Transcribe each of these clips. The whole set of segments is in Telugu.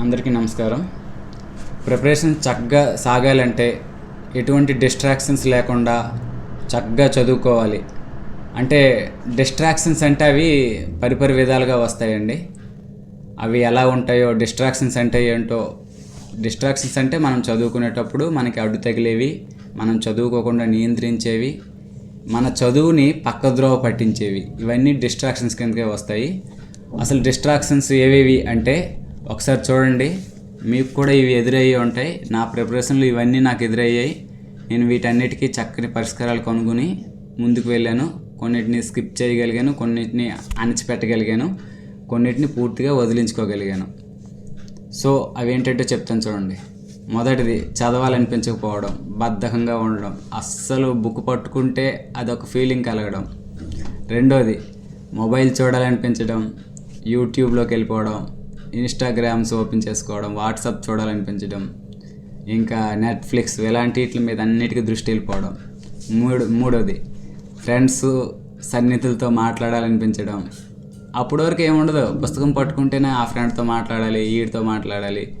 అందరికీ నమస్కారం. ప్రిపరేషన్ చక్కగా సాగాలంటే ఎటువంటి డిస్ట్రాక్షన్స్ లేకుండా చక్కగా చదువుకోవాలి. అంటే డిస్ట్రాక్షన్స్ అంటే అవి పరిపరి విధాలుగా వస్తాయండి. అవి ఎలా ఉంటాయో డిస్ట్రాక్షన్స్ అంటే ఏంటో డిస్ట్రాక్షన్స్ అంటే మనం చదువుకునేటప్పుడు మనకి అడ్డు తగిలేవి మనం చదువుకోకుండా నియంత్రించేవి మన చదువుని పక్కద్రోవ పట్టించేవి. ఇవన్నీ డిస్ట్రాక్షన్స్ కిందకే వస్తాయి. అసలు డిస్ట్రాక్షన్స్ ఏవేవి అంటే ఒకసారి చూడండి. మీకు కూడా ఇవి ఎదురయ్యి ఉంటాయి. నా ప్రిపరేషన్లు ఇవన్నీ నాకు ఎదురయ్యాయి. నేను వీటన్నిటికీ చక్కని పరిష్కారాలు కనుగొని ముందుకు వెళ్ళాను. కొన్నిటిని స్కిప్ చేయగలిగాను కొన్నిటిని అణచిపెట్టగలిగాను కొన్నిటిని పూర్తిగా వదిలించుకోగలిగాను. సో అవి ఏంటంటే చెప్తాను చూడండి. మొదటిది చదవాలనిపించకపోవడం బద్ధకంగా ఉండడం అస్సలు బుక్ పట్టుకుంటే అదొక ఫీలింగ్ కలగడం. రెండోది మొబైల్ చూడాలనిపించడం యూట్యూబ్లోకి వెళ్ళిపోవడం ఇన్స్టాగ్రామ్స్ ఓపెన్ చేసుకోవడం వాట్సాప్ చూడాలనిపించడం ఇంకా నెట్ఫ్లిక్స్ ఇలాంటి వీటి మీద అన్నిటికీ దృష్టి వెళ్ళిపోవడం. మూడు మూడోది ఫ్రెండ్స్ సన్నిహితులతో మాట్లాడాలనిపించడం. అప్పటి వరకు ఏముండదు పుస్తకం పట్టుకుంటేనే ఆ ఫ్రెండ్తో మాట్లాడాలి వీడితో మాట్లాడాలి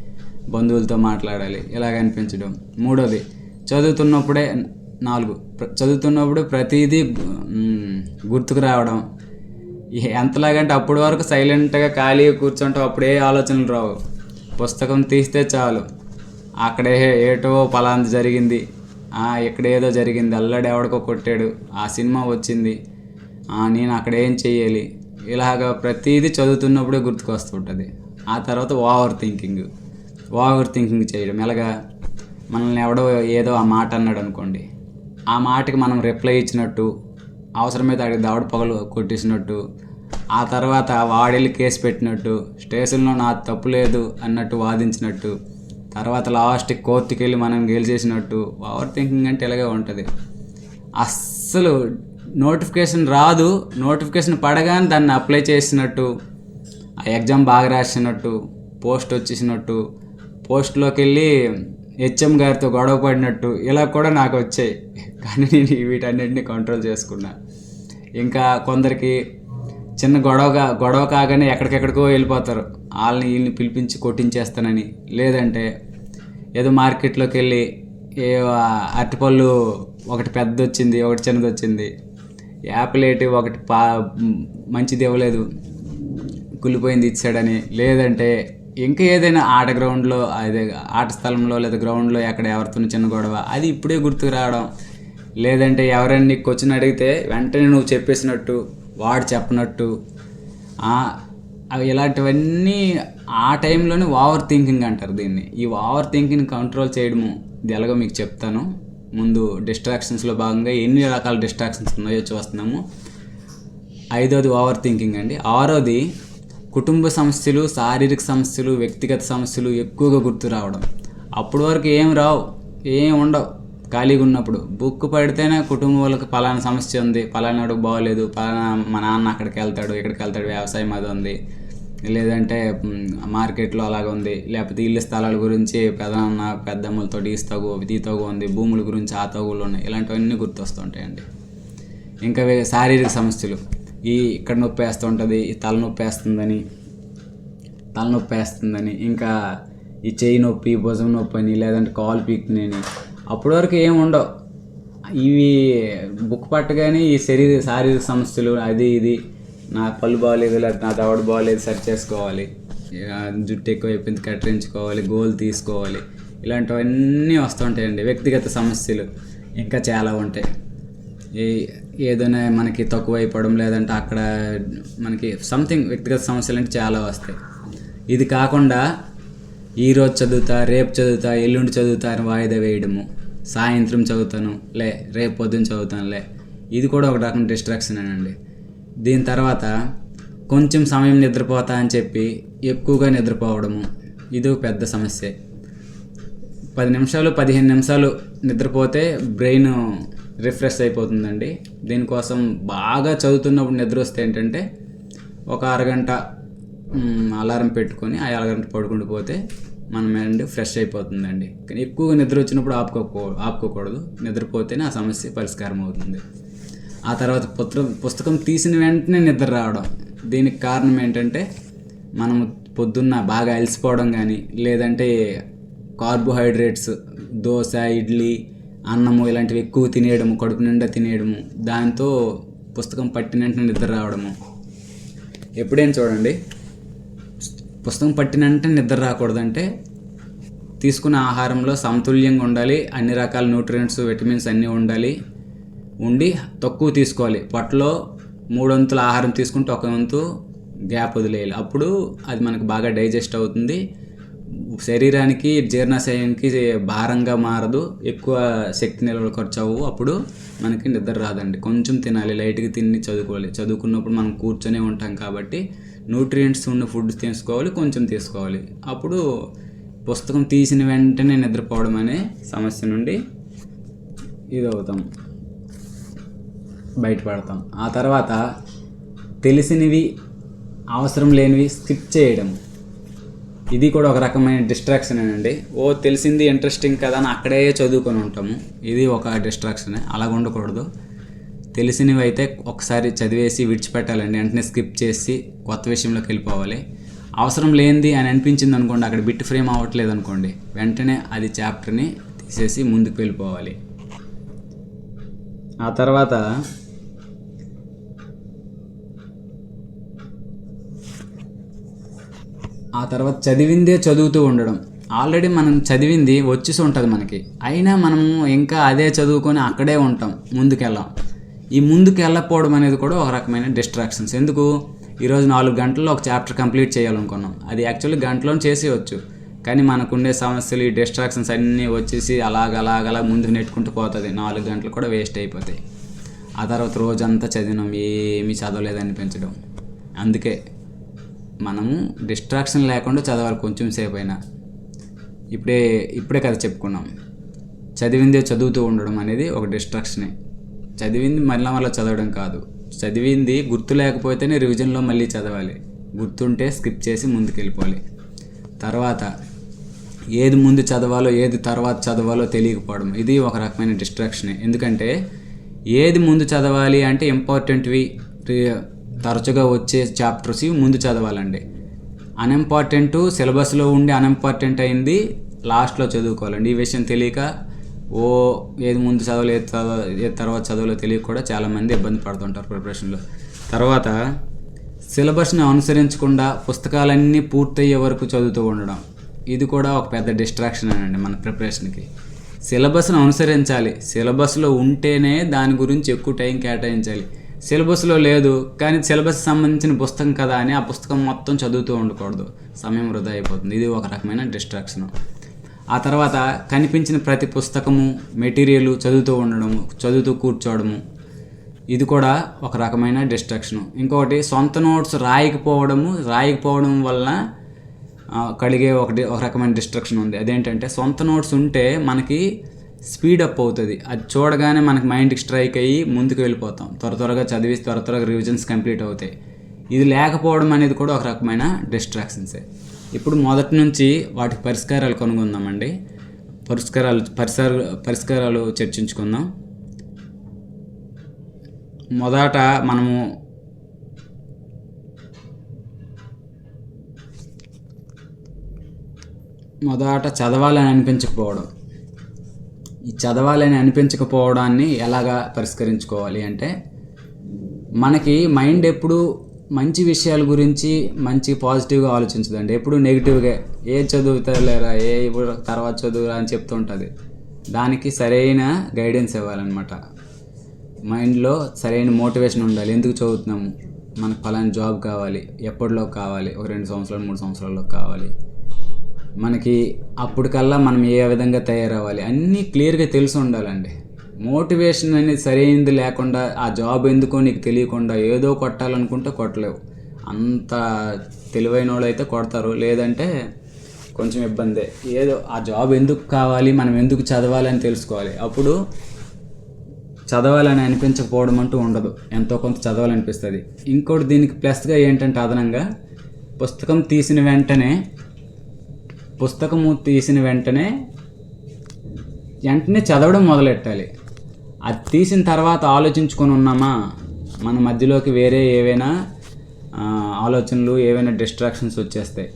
బంధువులతో మాట్లాడాలి ఇలాగ అనిపించడం. మూడోది చదువుతున్నప్పుడే నాలుగు చదువుతున్నప్పుడు ప్రతిదీ గుర్తుకు రావడం. ఎంతలాగంటే అప్పటి వరకు సైలెంట్గా ఖాళీగా కూర్చుంటావు అప్పుడే ఆలోచనలు రావు. పుస్తకం తీస్తే చాలు. అక్కడే ఏటో పలాంది జరిగింది. ఇక్కడ ఏదో జరిగింది. అల్లడి ఎవడికో కొట్టాడు. ఆ సినిమా వచ్చింది. నేను అక్కడ ఏం చెయ్యాలి? ఇలాగ ప్రతిదీ చదువుతున్నప్పుడే గుర్తుకొస్తుంటుంది. ఆ తర్వాత ఓవర్ థింకింగ్. ఓవర్ థింకింగ్ చేయడం. ఎలాగా? మనల్ని ఎవడో ఏదో ఆ మాట అన్నాడు అనుకోండి ఆ మాటకి మనం రిప్లై ఇచ్చినట్టు అవసరమైతే అడిగి దవడ పగలు కొట్టేసినట్టు ఆ తర్వాత వాడెళ్ళి కేసు పెట్టినట్టు స్టేషన్లో నా తప్పు లేదు అన్నట్టు వాదించినట్టు తర్వాత లాస్ట్ కోర్టుకి వెళ్ళి మనం గెలిచేసినట్టు ఓవర్ థింకింగ్ అంటే ఇలాగే ఉంటుంది. అస్సలు నోటిఫికేషన్ రాదు నోటిఫికేషన్ పడగానే దాన్ని అప్లై చేసినట్టు ఆ ఎగ్జామ్ బాగా రాసినట్టు పోస్ట్ వచ్చేసినట్టు పోస్ట్లోకి వెళ్ళి హెచ్ఎం గారితో గొడవ పడినట్టు ఇలా కూడా నాకు వచ్చాయి. కానీ నేను వీటన్నిటిని కంట్రోల్ చేసుకున్నా. ఇంకా కొందరికి చిన్న గొడవగా గొడవ కాగానే ఎక్కడికెక్కడికో వెళ్ళిపోతారు. వాళ్ళని వీళ్ళని పిలిపించి కొట్టించేస్తానని. లేదంటే ఏదో మార్కెట్లోకి వెళ్ళి ఏ అరటిపళ్ళు ఒకటి పెద్ద వచ్చింది ఒకటి చిన్నది వచ్చింది యాపిల్ ఒకటి పా మంచిది ఇవ్వలేదు. కుళ్ళిపోయింది ఇచ్చాడని. లేదంటే ఇంకా ఏదైనా ఆట గ్రౌండ్లో అదే ఆట స్థలంలో లేదా గ్రౌండ్లో ఎక్కడ ఎవరితో చిన్న గొడవ అది ఇప్పుడే గుర్తుకు రావడం. లేదంటే ఎవరైనా నీకు వచ్చిన అడిగితే వెంటనే నువ్వు చెప్పేసినట్టు వాడు చెప్పనట్టు అవి ఇలాంటివన్నీ ఆ టైంలోనే ఓవర్ థింకింగ్ అంటారు దీన్ని. ఈ ఓవర్ థింకింగ్ కంట్రోల్ చేయడము ఇది ఎలాగో మీకు చెప్తాను. ముందు డిస్ట్రాక్షన్స్లో భాగంగా ఎన్ని రకాల డిస్ట్రాక్షన్స్ ఉన్నాయో చూస్తున్నాము. ఐదోది ఓవర్ థింకింగ్ అండి. ఆరోది కుటుంబ సమస్యలు శారీరక సమస్యలు వ్యక్తిగత సమస్యలు ఎక్కువగా గుర్తు రావడం. అప్పటి వరకు ఏం రావు ఏం ఉండవు. ఖాళీగా ఉన్నప్పుడు బుక్ పడితేనే కుటుంబం వాళ్ళకి పలానా సమస్య ఉంది పలానా వాడికి బాగోలేదు పలానా మా నాన్న అక్కడికి వెళ్తాడు ఇక్కడికి వెళ్తాడు వ్యవసాయం అది ఉంది. లేదంటే మార్కెట్లో అలాగ ఉంది. లేకపోతే ఇల్లు స్థలాల గురించి పెదనాన్న పెద్దమ్మలతో ఈ తగు ఈ తగు ఉంది భూముల గురించి ఆ తగులు ఉన్నాయి. ఇలాంటివన్నీ గుర్తొస్తుంటాయండి ఇంకా శారీరక సమస్యలు. ఈ ఇక్కడ నొప్పి వేస్తూ ఉంటుంది ఈ తలనొప్పి వేస్తుందని తలనొప్పి వేస్తుందని ఇంకా ఈ చెయ్యి నొప్పి భుజం నొప్పి అని లేదంటే కాలు పీక్ని అప్పటి వరకు ఏం ఉండవు. ఇవి బుక్ పట్టగానే ఈ శరీర శారీరక సమస్యలు అది ఇది నా పళ్ళు బాగలేదు లేదా నా దవడ బాగాలేదు సరి చేసుకోవాలి. ఇక జుట్టు ఎక్కువ అయిపోయింది కట్టించుకోవాలి గోల్ తీసుకోవాలి. ఇలాంటివన్నీ వస్తుంటాయండి వ్యక్తిగత సమస్యలు ఇంకా చాలా ఉంటాయి. ఈ ఏదైనా మనకి తక్కువ అయిపోవడం లేదంటే అక్కడ మనకి సంథింగ్ వ్యక్తిగత సమస్యలు అంటే చాలా వస్తాయి. ఇది కాకుండా ఈరోజు చదువుతా రేపు చదువుతా ఎల్లుండి చదువుతా అని వాయిదా వేయడము. సాయంత్రం చదువుతాను లే రేపు పొద్దున్న చదువుతాను లే. ఇది కూడా ఒక రకం డిస్ట్రాక్షన్ అండి దీని తర్వాత కొంచెం సమయం నిద్రపోతా అని చెప్పి ఎక్కువగా నిద్రపోవడము. ఇది పెద్ద సమస్య. పది నిమిషాలు పదిహేను నిమిషాలు నిద్రపోతే బ్రెయిన్ రిఫ్రెష్ అయిపోతుందండి. దీనికోసం బాగా చదువుతున్నప్పుడు నిద్ర వస్తే ఏంటంటే ఒక అరగంట అలారం పెట్టుకొని ఆ అరగంట పడుకుంటూ పోతే మన మైండ్ ఫ్రెష్ అయిపోతుందండి. కానీ ఎక్కువగా నిద్ర వచ్చినప్పుడు ఆపుకోకూ ఆపుకోకూడదు. నిద్రపోతేనే ఆ సమస్య పరిష్కారం అవుతుంది. ఆ తర్వాత పుత్ర పుస్తకం తీసిన వెంటనే నిద్ర రావడం. దీనికి కారణం ఏంటంటే మనము పొద్దున్న బాగా అలసిపోవడం కానీ లేదంటే కార్బోహైడ్రేట్స్ దోశ ఇడ్లీ అన్నము ఇలాంటివి ఎక్కువ తినేయడము కడుపు నిండా తినేయడము దాంతో పుస్తకం పట్టిన వెంటనే నిద్ర రావడము. ఎప్పుడైనా చూడండి పుస్తకం పట్టిన వెంటనే నిద్ర రాకూడదంటే తీసుకున్న ఆహారంలో సమతుల్యంగా ఉండాలి అన్ని రకాల న్యూట్రియంట్స్ విటమిన్స్ అన్నీ ఉండాలి ఉండి తక్కువ తీసుకోవాలి. పొట్టలో మూడొంతుల ఆహారం తీసుకుంటే ఒక వంతు గ్యాప్ వదిలేయాలి. అప్పుడు అది మనకు బాగా డైజెస్ట్ అవుతుంది. శరీరానికి జీర్ణశయానికి భారంగా మారదు. ఎక్కువ శక్తి నిల్వలు ఖర్చు అవ్వవు అప్పుడు మనకి నిద్ర రాదండి. కొంచెం తినాలి. లైట్గా తిని చదువుకోవాలి. చదువుకున్నప్పుడు మనం కూర్చొనే ఉంటాం కాబట్టి న్యూట్రియంట్స్ ఉన్న ఫుడ్ తీసుకోవాలి కొంచెం తీసుకోవాలి. అప్పుడు పుస్తకం తీసిన వెంటనే నిద్రపోవడం అనే సమస్య నుండి ఇది అవుతాం బయటపడతాం. ఆ తర్వాత తెలిసినవి అవసరం లేనివి స్కిప్ చేయడం. ఇది కూడా ఒక రకమైన డిస్ట్రాక్షన్ అండి. ఓ తెలిసింది ఇంట్రెస్టింగ్ కదా అని అక్కడే చదువుకొని ఉంటాము. ఇది ఒక డిస్ట్రాక్షనే అలాగ ఉండకూడదు. తెలిసినవి అయితే ఒకసారి చదివేసి విడిచిపెట్టాలండి. వెంటనే స్కిప్ చేసి కొత్త విషయంలోకి వెళ్ళిపోవాలి. అవసరం లేనిది అని అనిపించింది అనుకోండి అక్కడ బిట్ ఫ్రేమ్ అవ్వట్లేదు అనుకోండి వెంటనే అది చాప్టర్ని తీసేసి ముందుకు వెళ్ళిపోవాలి. ఆ తర్వాత ఆ తర్వాత చదివిందే చదువుతూ ఉండడం. ఆల్రెడీ మనం చదివింది వచ్చేసి ఉంటుంది మనకి. అయినా మనము ఇంకా అదే చదువుకొని అక్కడే ఉంటాం ముందుకెళ్ళాం. ఈ ముందుకు వెళ్ళకపోవడం అనేది కూడా ఒక రకమైన డిస్ట్రాక్షన్స్ ఎందుకు? ఈరోజు నాలుగు గంటల్లో ఒక చాప్టర్ కంప్లీట్ చేయాలనుకున్నాం. అది యాక్చువల్లీ గంటలో చేసేయచ్చు. కానీ మనకుండే సమస్యలు ఈ డిస్ట్రాక్షన్స్ అన్నీ వచ్చేసి అలాగ అలాగ అలా ముందుకు నెట్టుకుంటూ పోతుంది. నాలుగు గంటలు కూడా వేస్ట్ అయిపోతాయి. ఆ తర్వాత రోజంతా చదివినాం ఏమీ చదవలేదు అనిపించడం అందుకే మనము డిస్ట్రాక్షన్ లేకుండా చదవాలి కొంచెం సేపు అయినా ఇప్పుడే ఇప్పుడే కదా చెప్పుకున్నాం. చదివిందే చదువుతూ ఉండడం అనేది ఒక డిస్ట్రాక్షనే చదివింది మళ్ళీ మళ్ళీ చదవడం కాదు. చదివింది గుర్తు లేకపోతేనే రివిజన్లో మళ్ళీ చదవాలి. గుర్తుంటే స్కిప్ చేసి ముందుకెళ్ళిపోవాలి. తర్వాత ఏది ముందు చదవాలో ఏది తర్వాత చదవాలో తెలియకపోవడం. ఇది ఒక రకమైన డిస్ట్రాక్షనే ఎందుకంటే ఏది ముందు చదవాలి అంటే ఇంపార్టెంట్వి తరచుగా వచ్చే చాప్టర్స్ ముందు చదవాలండి. అన్ఇంపార్టెంట్ సిలబస్లో ఉండి అన్ఇంపార్టెంట్ అయింది లాస్ట్లో చదువుకోవాలండి. ఈ విషయం తెలియక ఓ ఏది ముందు చదవాలి ఏది చదవ ఏది తర్వాత చదవలో తెలియక కూడా చాలామంది ఇబ్బంది పడుతుంటారు ప్రిపరేషన్లో. తర్వాత సిలబస్ని అనుసరించకుండా పుస్తకాలన్నీ పూర్తయ్యే వరకు చదువుతూ ఉండడం. ఇది కూడా ఒక పెద్ద డిస్ట్రాక్షన్ అండి మన ప్రిపరేషన్కి. సిలబస్ను అనుసరించాలి. సిలబస్లో ఉంటేనే దాని గురించి ఎక్కువ టైం కేటాయించాలి. సిలబస్లో లేదు కానీ సిలబస్ సంబంధించిన పుస్తకం కదా అని ఆ పుస్తకం మొత్తం చదువుతూ ఉండకూడదు. సమయం వృధా అయిపోతుంది. ఇది ఒక రకమైన డిస్ట్రాక్షన్ ఆ తర్వాత కనిపించిన ప్రతి పుస్తకము మెటీరియల్ చదువుతూ ఉండడము చదువుతూ కూర్చోవడము ఇది కూడా ఒక రకమైన డిస్ట్రాక్షన్ ఇంకొకటి సొంత నోట్స్ రాయకపోవడము రాయకపోవడం వల్ల కలిగే ఒకటి ఒక రకమైన డిస్ట్రక్షన్ ఉంది. అదేంటంటే సొంత నోట్స్ ఉంటే మనకి స్పీడ్ అప్ అవుతుంది. అది చూడగానే మనకి మైండ్కి స్ట్రైక్ అయ్యి ముందుకు వెళ్ళిపోతాం. త్వర త్వరగా చదివి త్వర త్వరగా రివిజన్స్ కంప్లీట్ అవుతాయి. ఇది లేకపోవడం అనేది కూడా ఒక రకమైన డిస్ట్రాక్షన్సే. ఇప్పుడు మొదటి నుంచి వాటికి పరిష్కారాలు కనుగొందామండి. పరిష్కారాలు పరిసర పరిష్కారాలు చర్చించుకుందాం. మొదట మనము మొదట చదవాలని అనిపించకపోవడం. చదవాలని అనిపించకపోవడాన్ని ఎలాగా పరిష్కరించుకోవాలి అంటే మనకి మైండ్ ఎప్పుడు మంచి విషయాల గురించి మంచి పాజిటివ్గా ఆలోచించదండి. ఎప్పుడు నెగిటివ్గా ఏ చదువుతలేరా ఏ ఇప్పుడు తర్వాత చదువురా అని చెప్తుంటుంది దానికి సరైన గైడెన్స్ ఇవ్వాలన్నమాట. మైండ్లో సరైన మోటివేషన్ ఉండాలి. ఎందుకు చదువుతున్నాము? మనకు ఫలాని జాబ్ కావాలి. ఎప్పటిలో కావాలి? ఒక రెండు సంవత్సరాలు మూడు సంవత్సరాల్లో కావాలి. మనకి అప్పటికల్లా మనం ఏ విధంగా తయారవ్వాలి? అన్నీ క్లియర్గా తెలిసి ఉండాలండి. మోటివేషన్ అనేది సరైనది లేకుండా ఆ జాబ్ ఎందుకో నీకు తెలియకుండా ఏదో కొట్టాలనుకుంటే కొట్టలేవు. అంత తెలివైన వాళ్ళు అయితే కొడతారు. లేదంటే కొంచెం ఇబ్బందే. ఏదో ఆ జాబ్ ఎందుకు కావాలి? మనం ఎందుకు చదవాలి అని తెలుసుకోవాలి. అప్పుడు చదవాలని అనిపించకపోవడం అంటూ ఉండదు. ఎంతో కొంత చదవాలనిపిస్తుంది. ఇంకోటి దీనికి ప్లస్గా ఏంటంటే అదనంగా పుస్తకం తీసిన వెంటనే పుస్తకము తీసిన వెంటనే వెంటనే చదవడం మొదలెట్టాలి. అది తీసిన తర్వాత ఆలోచించుకొని ఉన్నామా? మన మధ్యలోకి వేరే ఏవైనా ఆలోచనలు ఏవైనా డిస్ట్రాక్షన్స్ వచ్చేస్తాయి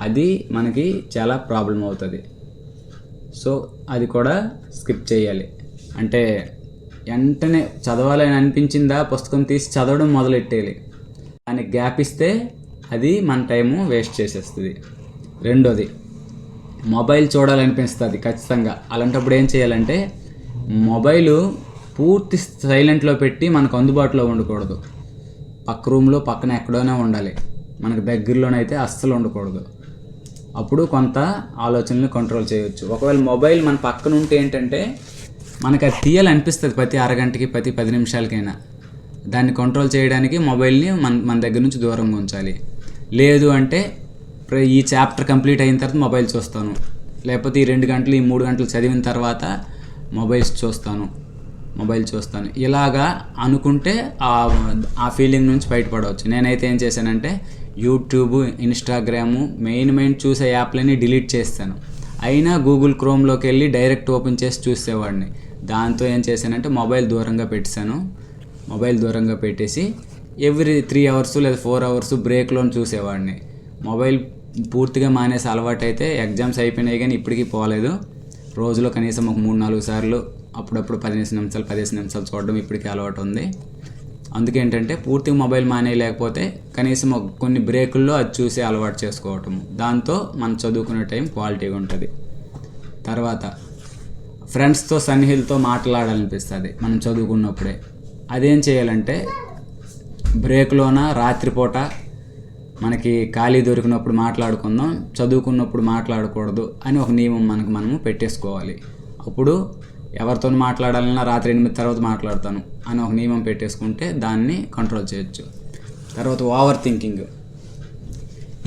అది మనకి చాలా ప్రాబ్లం అవుతుంది. సో అది కూడా స్కిప్ చేయాలి. అంటే వెంటనే చదవాలని అనిపించిందా? పుస్తకం తీసి చదవడం మొదలెట్టేయాలి. దానికి గ్యాప్ ఇస్తే అది మన టైము వేస్ట్ చేసేస్తుంది. రెండోది మొబైల్ చూడాలనిపిస్తుంది ఖచ్చితంగా. అలాంటప్పుడు ఏం చేయాలంటే మొబైల్ పూర్తి సైలెంట్లో పెట్టి మనకు అందుబాటులో ఉండకూడదు. పక్క రూమ్లో పక్కన ఎక్కడోనే ఉండాలి. మనకు దగ్గరలోనైతే అస్సలు ఉండకూడదు. అప్పుడు కొంత ఆలోచనలు కంట్రోల్ చేయవచ్చు ఒకవేళ మొబైల్ మన పక్కన ఉంటే ఏంటంటే మనకు అది తీయాలనిపిస్తుంది ప్రతి అరగంటకి ప్రతి పది నిమిషాలకైనా. దాన్ని కంట్రోల్ చేయడానికి మొబైల్ని మన మన దగ్గర నుంచి దూరంగా ఉంచాలి. లేదు అంటే ఈ చాప్టర్ కంప్లీట్ అయిన తర్వాత మొబైల్ చూస్తాను. లేకపోతే ఈ రెండు గంటలు ఈ మూడు గంటలు చదివిన తర్వాత మొబైల్స్ చూస్తాను. మొబైల్ చూస్తాను. ఇలాగా అనుకుంటే ఆ ఆ ఫీలింగ్ నుంచి బయటపడవచ్చు. నేనైతే ఏం చేశానంటే యూట్యూబ్ ఇన్స్టాగ్రాము మెయిన్ మెయిన్ చూసే యాప్లన్నీ డిలీట్ చేస్తాను. అయినా గూగుల్ క్రోమ్లోకి వెళ్ళి డైరెక్ట్ ఓపెన్ చేసి చూసేవాడిని. దాంతో ఏం చేశానంటే మొబైల్ దూరంగా పెట్టాను మొబైల్ దూరంగా పెట్టేసి ఎవ్రీ త్రీ అవర్స్ లేదా ఫోర్ అవర్స్ బ్రేక్లో చూసేవాడిని. మొబైల్ పూర్తిగా మానేసి అలవాటు అయితే ఎగ్జామ్స్ అయిపోయినాయి కానీ ఇప్పటికీ పోలేదు. రోజులో కనీసం ఒక మూడు నాలుగు సార్లు అప్పుడప్పుడు పదిహేను నిమిషాలు పదిహేను నిమిషాలు చూడడం ఇప్పటికీ అలవాటు ఉంది అందుకేంటంటే పూర్తిగా మొబైల్ మానేయలేకపోతే కనీసం ఒక కొన్ని బ్రేకుల్లో అది చూసి అలవాటు చేసుకోవటం దాంతో మనం చదువుకునే టైం క్వాలిటీగా ఉంటుంది. తర్వాత ఫ్రెండ్స్తో సన్నిహితులతో మాట్లాడాలనిపిస్తుంది మనం చదువుకున్నప్పుడే. అదేం చేయాలంటే బ్రేక్లోన రాత్రిపూట మనకి ఖాళీ దొరికినప్పుడు మాట్లాడుకుందాం చదువుకున్నప్పుడు మాట్లాడకూడదు అని ఒక నియమం మనకు మనము పెట్టేసుకోవాలి. అప్పుడు ఎవరితో మాట్లాడాలన్నా రాత్రి ఎనిమిది తర్వాత మాట్లాడతాను అని ఒక నియమం పెట్టేసుకుంటే దాన్ని కంట్రోల్ చేయొచ్చు. తర్వాత ఓవర్ థింకింగ్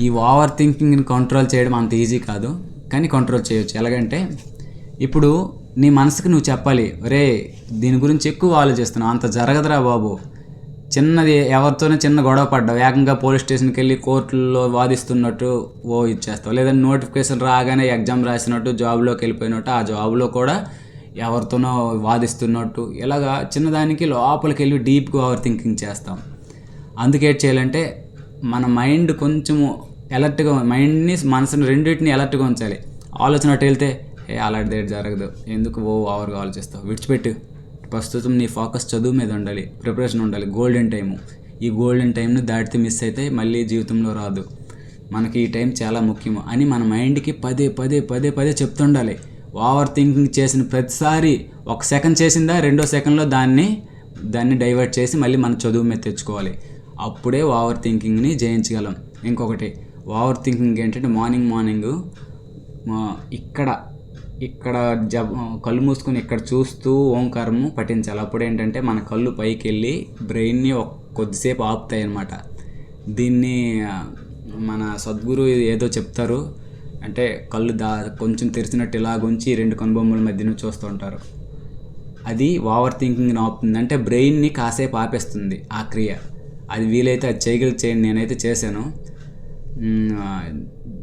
ఈ ఓవర్ థింకింగ్ని కంట్రోల్ చేయడం అంత ఈజీ కాదు కానీ కంట్రోల్ చేయొచ్చు. ఎలాగంటే ఇప్పుడు నీ మనసుకు నువ్వు చెప్పాలి రే దీని గురించి ఎక్కువ ఆలోచిస్తున్నావు అంత జరగదురా బాబు. చిన్నది ఎవరితోనే చిన్న గొడవ పడ్డావు ఏకంగా పోలీస్ స్టేషన్కి వెళ్ళి కోర్టుల్లో వాదిస్తున్నట్టు ఓ ఇచ్చేస్తావు. లేదా నోటిఫికేషన్ రాగానే ఎగ్జామ్ రాసినట్టు జాబ్లోకి వెళ్ళిపోయినట్టు ఆ జాబ్లో కూడా ఎవరితోనో వాదిస్తున్నట్టు. ఇలాగా చిన్నదానికి లోపలికి వెళ్ళి డీప్గా ఓవర్ థింకింగ్ చేస్తాం. అందుకే చేయాలంటే మన మైండ్ కొంచెము ఎలర్ట్గా మైండ్ని మనసుని రెండింటిని ఎలర్ట్గా ఉంచాలి. ఆలోచన వెళ్తే ఏ అలాంటిది జరగదు. ఎందుకు ఓ ఓవర్గా ఆలోచిస్తావు? విడిచిపెట్టు. ప్రస్తుతం నీ ఫోకస్ చదువు మీద ఉండాలి ప్రిపరేషన్ ఉండాలి గోల్డెన్ టైము. ఈ గోల్డెన్ టైంని దాటితే మిస్ అయితే మళ్ళీ జీవితంలో రాదు. మనకి ఈ టైం చాలా ముఖ్యము అని మన మైండ్కి పదే పదే పదే పదే చెప్తుండాలి. ఓవర్ థింకింగ్ చేసిన ప్రతిసారి ఒక సెకండ్ చేసిందా రెండో సెకండ్లో దాన్ని దాన్ని డైవర్ట్ చేసి మళ్ళీ మన చదువు మీద తెచ్చుకోవాలి. అప్పుడే ఓవర్ థింకింగ్ని జయించగలం. ఇంకొకటి ఓవర్ థింకింగ్ ఏంటంటే మార్నింగ్ మార్నింగ్ ఇక్కడ ఇక్కడ జబ్ కళ్ళు మూసుకొని ఇక్కడ చూస్తూ ఓంకారము పఠించాలి. అప్పుడు ఏంటంటే మన కళ్ళు పైకి వెళ్ళి బ్రెయిన్ని కొద్దిసేపు ఆపుతాయి అన్నమాట దీన్ని మన సద్గురు ఏదో చెప్తారు. అంటే కళ్ళు దా కొంచెం తెరిచినట్టు ఇలా గుంచి రెండు కనుబొమ్మల మధ్యన చూస్తూ ఉంటారు. అది ఓవర్ థింకింగ్ని ఆపుతుంది. అంటే బ్రెయిన్ని కాసేపు ఆపేస్తుంది ఆ క్రియ. అది వీలైతే అది చేయగలి చేయండి నేనైతే చేశాను.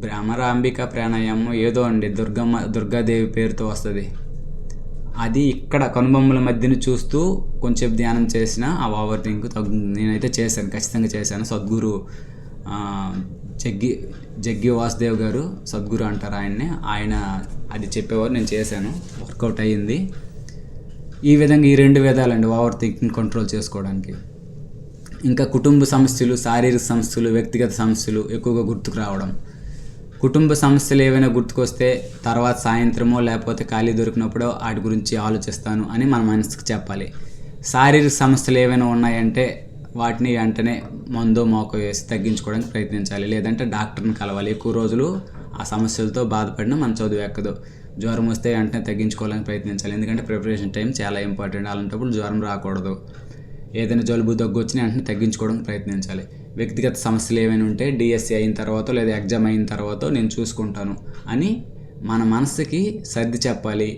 భ్రమరాంబిక ప్రాణాయామం ఏదో అండి దుర్గమ్మ దుర్గాదేవి పేరుతో వస్తుంది. అది ఇక్కడ కనుబొమ్మల మధ్యన చూస్తూ కొంచెం ధ్యానం చేసిన ఆ ఓవర్ థింక్ తగ్గుతుంది నేనైతే చేశాను ఖచ్చితంగా చేశాను. సద్గురు జగ్గి జగ్గి వాసుదేవ్ గారు సద్గురు అంటారు ఆయన్ని. ఆయన అది చెప్పేవారు నేను చేశాను వర్కౌట్ అయ్యింది. ఈ విధంగా ఈ రెండు విధాలండి ఓవర్ థింకింగ్ కంట్రోల్ చేసుకోవడానికి. ఇంకా కుటుంబ సమస్యలు శారీరక సమస్యలు వ్యక్తిగత సమస్యలు ఎక్కువగా గుర్తుకు రావడం. కుటుంబ సమస్యలు ఏవైనా గుర్తుకొస్తే తర్వాత సాయంత్రమో లేకపోతే ఖాళీ దొరికినప్పుడో వాటి గురించి ఆలోచిస్తాను అని మన మనసుకు చెప్పాలి. శారీరక సమస్యలు ఏవైనా ఉన్నాయంటే వాటిని వెంటనే మందో మోకో వేసి తగ్గించుకోవడానికి ప్రయత్నించాలి. లేదంటే డాక్టర్ని కలవాలి. ఎక్కువ రోజులు ఆ సమస్యలతో బాధపడిన మన చదువు ఎక్కదు. జ్వరం వస్తే వెంటనే తగ్గించుకోవాలని ప్రయత్నించాలి. ఎందుకంటే ప్రిపరేషన్ టైం చాలా ఇంపార్టెంట్. అలాంటప్పుడు జ్వరం రాకూడదు. ఏదైనా జలుబు దగ్గు వచ్చినా వెంటనే తగ్గించుకోవడానికి ప్రయత్నించాలి. వ్యక్తిగత సమస్యలు ఏమైనా ఉంటే డిఎస్సి అయిన తర్వాత లేదా ఎగ్జామ్ అయిన తర్వాత నేను చూసుకుంటాను అని మన మనసుకి సర్ది చెప్పాలి.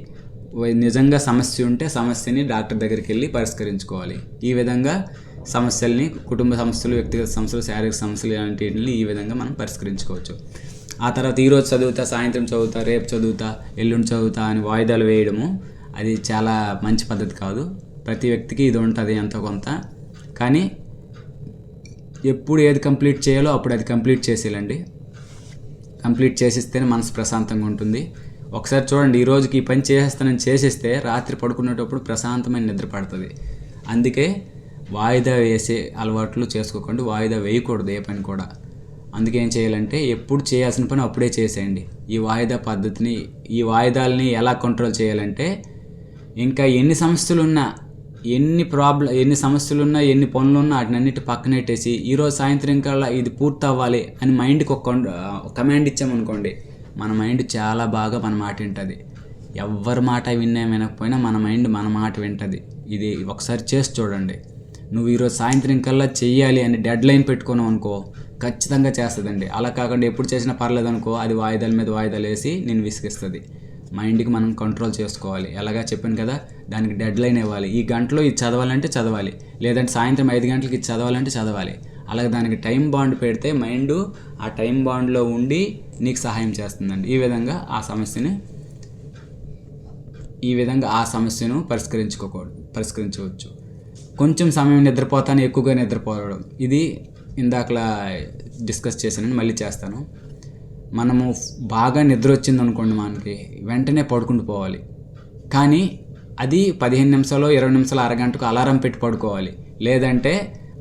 నిజంగా సమస్య ఉంటే సమస్యని డాక్టర్ దగ్గరికి వెళ్ళి పరిష్కరించుకోవాలి. ఈ విధంగా సమస్యల్ని కుటుంబ సమస్యలు వ్యక్తిగత సమస్యలు శారీరక సమస్యలు ఇలాంటివి ఈ విధంగా మనం పరిష్కరించుకోవచ్చు. ఆ తర్వాత ఈరోజు చదువుతా సాయంత్రం చదువుతా రేపు చదువుతా ఎల్లుండి చదువుతా అని వాయిదాలు వేయడము అది చాలా మంచి పద్ధతి కాదు. ప్రతి వ్యక్తికి ఇది ఉంటుంది ఎంతో కొంత. కానీ ఎప్పుడు ఏది కంప్లీట్ చేయాలో అప్పుడు అది కంప్లీట్ చేసేయాలండి. కంప్లీట్ చేసిస్తేనే మనసు ప్రశాంతంగా ఉంటుంది. ఒకసారి చూడండి ఈ రోజుకి ఈ పని చేసేస్తానని చేసేస్తే రాత్రి పడుకునేటప్పుడు ప్రశాంతమైన నిద్ర పడుతుంది. అందుకే వాయిదా వేసే అలవాట్లు చేసుకోకండి వాయిదా వేయకూడదు ఏ పని కూడా. అందుకే ఏం చేయాలంటే ఎప్పుడు చేయాల్సిన పని అప్పుడే చేసేయండి. ఈ వాయిదా పద్ధతిని ఈ వాయిదాలని ఎలా కంట్రోల్ చేయాలంటే ఇంకా ఎన్ని సమస్యలు ఉన్నా ఎన్ని ప్రాబ్లం ఎన్ని సమస్యలు ఉన్నా ఎన్ని పనులు ఉన్నా వాటిని అన్నిటి పక్కనెట్టేసి ఈరోజు సాయంత్రం కల్లా ఇది పూర్తి అవ్వాలి అని మైండ్కి ఒక కమాండ్ ఇచ్చామనుకోండి మన మైండ్ చాలా బాగా మన మాట వింటుంది. ఎవరి మాట విన్నా వినకపోయినా మన మైండ్ మన మాట వింటుంది. ఇది ఒకసారి చేసి చూడండి. నువ్వు ఈరోజు సాయంత్రం కల్లా చెయ్యాలి అని డెడ్ లైన్ పెట్టుకున్నావు అనుకో ఖచ్చితంగా చేస్తుందండి. అలా కాకుండా ఎప్పుడు చేసినా పర్లేదు అనుకో అది వాయిదాల మీద వాయిదాలు వేసి నేను విసిగిస్తుంది. మైండ్కి మనం కంట్రోల్ చేసుకోవాలి. ఎలాగా చెప్పాను కదా దానికి డెడ్ లైన్ ఇవ్వాలి. ఈ గంటలో ఇది చదవాలంటే చదవాలి. లేదంటే సాయంత్రం ఐదు గంటలకి ఇది చదవాలంటే చదవాలి. అలాగే దానికి టైం బాండ్ పెడితే మైండ్ ఆ టైం బాండ్లో ఉండి నీకు సహాయం చేస్తుందండి. ఈ విధంగా ఆ సమస్యని ఈ విధంగా ఆ సమస్యను పరిష్కరించుకోకూడదు పరిష్కరించవచ్చు. కొంచెం సమయం నిద్రపోతాను ఎక్కువగా నిద్రపోవడం. ఇది ఇందాకలా డిస్కస్ చేశానని మళ్ళీ చేస్తాను. మనము బాగా నిద్ర వచ్చింది అనుకోండి మనకి వెంటనే పడుకుంటూ పోవాలి. కానీ అది పదిహేను నిమిషాలు ఇరవై నిమిషాలు అరగంటకు అలారం పెట్టి పడుకోవాలి. లేదంటే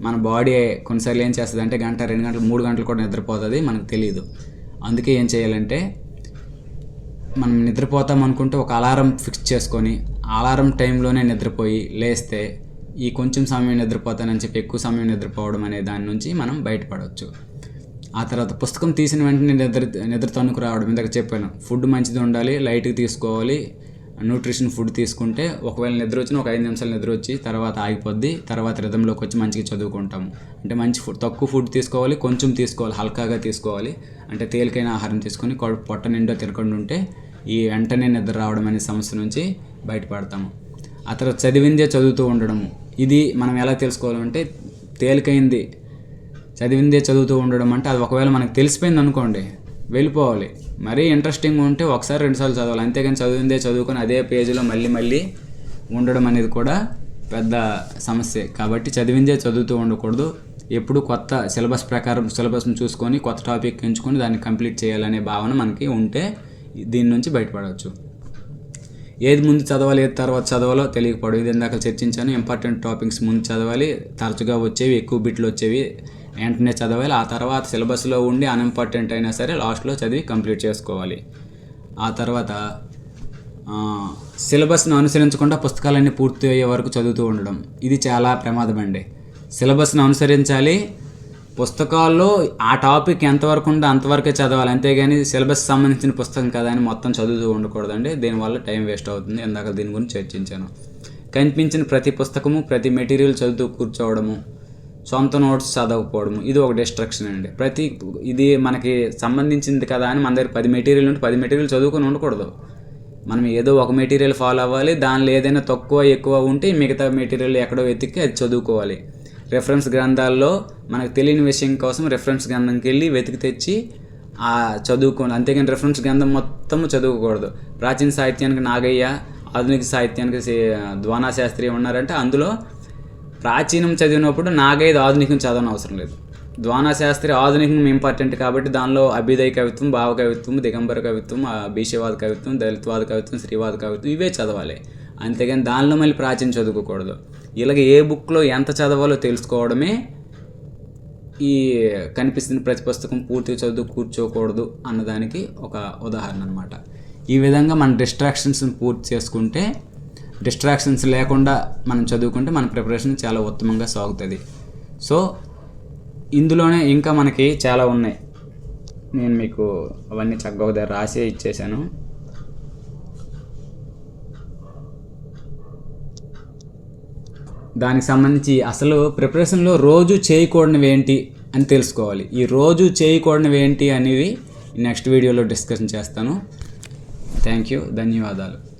మన బాడీ కొన్నిసార్లు ఏం చేస్తుంది అంటే గంట రెండు గంటలు మూడు గంటలు కూడా నిద్రపోతుంది మనకు తెలియదు అందుకే ఏం చేయాలంటే మనం నిద్రపోతాం అనుకుంటే ఒక అలారం ఫిక్స్ చేసుకొని అలారం టైంలోనే నిద్రపోయి లేస్తే ఈ కొంచెం సమయం నిద్రపోతానని చెప్పి ఎక్కువ సమయం నిద్రపోవడం అనే దాని నుంచి మనం బయటపడవచ్చు ఆ తర్వాత పుస్తకం తీసిన వెంటనే నిద్ర నిద్ర తణుకు రావడం ఇందాక చెప్పాను. ఫుడ్ మంచిది ఉండాలి లైట్గా తీసుకోవాలి న్యూట్రిషన్ ఫుడ్ తీసుకుంటే ఒకవేళ నిద్ర వచ్చిన ఒక ఐదు నిమిషాలు నిద్ర వచ్చి తర్వాత ఆగిపోద్ది తర్వాత రిధంలోకి వచ్చి మంచిగా చదువుకుంటాము. అంటే మంచి ఫుడ్ తక్కువ ఫుడ్ తీసుకోవాలి కొంచెం తీసుకోవాలి హల్కాగా తీసుకోవాలి. అంటే తేలికైన ఆహారం తీసుకొని పొట్ట నిండా తిరగకుండా ఉంటే ఈ వెంటనే నిద్ర రావడం అనే సమస్య నుంచి బయటపడతాము. ఆ తర్వాత చదివిందే చదువుతూ ఉండడము. ఇది మనం ఎలా తెలుసుకోవాలంటే తేలికైంది చదివిందే చదువుతూ ఉండడం అంటే అది ఒకవేళ మనకు తెలిసిపోయింది అనుకోండి వెళ్ళిపోవాలి. మరీ ఇంట్రెస్టింగ్ ఉంటే ఒకసారి రెండుసార్లు చదవాలి. అంతేగాని చదివిందే చదువుకొని అదే పేజీలో మళ్ళీ మళ్ళీ ఉండడం అనేది కూడా పెద్ద సమస్య. కాబట్టి చదివిందే చదువుతూ ఉండకూడదు. ఎప్పుడు కొత్త సిలబస్ ప్రకారం సిలబస్ని చూసుకొని కొత్త టాపిక్ ఎంచుకొని దాన్ని కంప్లీట్ చేయాలనే భావన మనకి ఉంటే దీని నుంచి బయటపడవచ్చు. ఏది ముందు చదవాలి ఏది తర్వాత చదవాలో తెలియకపోవడం. ఇది ఇందాక చర్చించాను ఇంపార్టెంట్ టాపిక్స్ ముందు చదవాలి. తరచుగా వచ్చేవి ఎక్కువ బిట్లు వచ్చేవి వెంటనే చదవాలి. ఆ తర్వాత సిలబస్లో ఉండి అన్ఇంపార్టెంట్ అయినా సరే లాస్ట్లో చదివి కంప్లీట్ చేసుకోవాలి. ఆ తర్వాత సిలబస్ను అనుసరించకుండా పుస్తకాలన్నీ పూర్తి అయ్యే వరకు చదువుతూ ఉండడం. ఇది చాలా ప్రమాదం అండి సిలబస్ను అనుసరించాలి. పుస్తకాల్లో ఆ టాపిక్ ఎంతవరకు ఉందో అంతవరకే చదవాలి. అంతేగాని సిలబస్ సంబంధించిన పుస్తకం కదా అని మొత్తం చదువుతూ ఉండకూడదండి. దీనివల్ల టైం వేస్ట్ అవుతుంది. ఇందాక దీని గురించి చర్చించాను. కనిపించిన ప్రతి పుస్తకము ప్రతి మెటీరియల్ చదువుతూ కూర్చోవడము సొంత నోట్స్ చదవకపోవడము ఇది ఒక డిస్ట్రక్షన్ అండి. ప్రతి ఇది మనకి సంబంధించింది కదా అని మన దగ్గర పది మెటీరియల్ ఉంటే పది మెటీరియల్ చదువుకొని ఉండకూడదు. మనం ఏదో ఒక మెటీరియల్ ఫాలో అవ్వాలి దానిలో ఏదైనా తక్కువ ఎక్కువ ఉంటే మిగతా మెటీరియల్ ఎక్కడో వెతికి అది చదువుకోవాలి. రెఫరెన్స్ గ్రంథాల్లో మనకు తెలియని విషయం కోసం రెఫరెన్స్ గ్రంథంకి వెళ్ళి వెతికి తెచ్చి చదువుకోండి అంతేకాని రెఫరెన్స్ గ్రంథం మొత్తం చదువుకోకూడదు. ప్రాచీన సాహిత్యానికి నాగయ్య ఆధునిక సాహిత్యానికి ద్వానా శాస్త్రి ఉన్నారంటే అందులో ప్రాచీనం చదివినప్పుడు నాగైదు ఆధునికం చదవని అవసరం లేదు. ద్వానా శాస్త్రి ఆధునికం ఇంపార్టెంట్ కాబట్టి దానిలో అభ్యుదయ కవిత్వం భావ కవిత్వం దిగంబర కవిత్వం భీషవాద కవిత్వం దళితవాద కవిత్వం స్త్రీవాద కవిత్వం ఇవే చదవాలి. అంతేగాని దానిలో మళ్ళీ ప్రాచీన చదువుకోకూడదు. ఇలాగ ఏ బుక్లో ఎంత చదవాలో తెలుసుకోవడమే ఈ కనిపిస్తున్న ప్రతి పుస్తకం పూర్తిగా చదువు కూర్చోకూడదు అన్నదానికి ఒక ఉదాహరణ అనమాట ఈ విధంగా మన డిస్ట్రాక్షన్స్ని పూర్తి చేసుకుంటే డిస్ట్రాక్షన్స్ లేకుండా మనం చదువుకుంటే మన ప్రిపరేషన్ చాలా ఉత్తమంగా సాగుతుంది. సో ఇందులోనే ఇంకా మనకి చాలా ఉన్నాయి. నేను మీకు అవన్నీ చక్కగా దగ్గర రాసే ఇచ్చేసాను. దానికి సంబంధించి అసలు ప్రిపరేషన్లో రోజు చేయకూడనివి ఏంటి అని తెలుసుకోవాలి. ఈ రోజు చేయకూడనివి ఏంటి అనేవి నెక్స్ట్ వీడియోలో డిస్కషన్ చేస్తాను. థ్యాంక్ యూ ధన్యవాదాలు.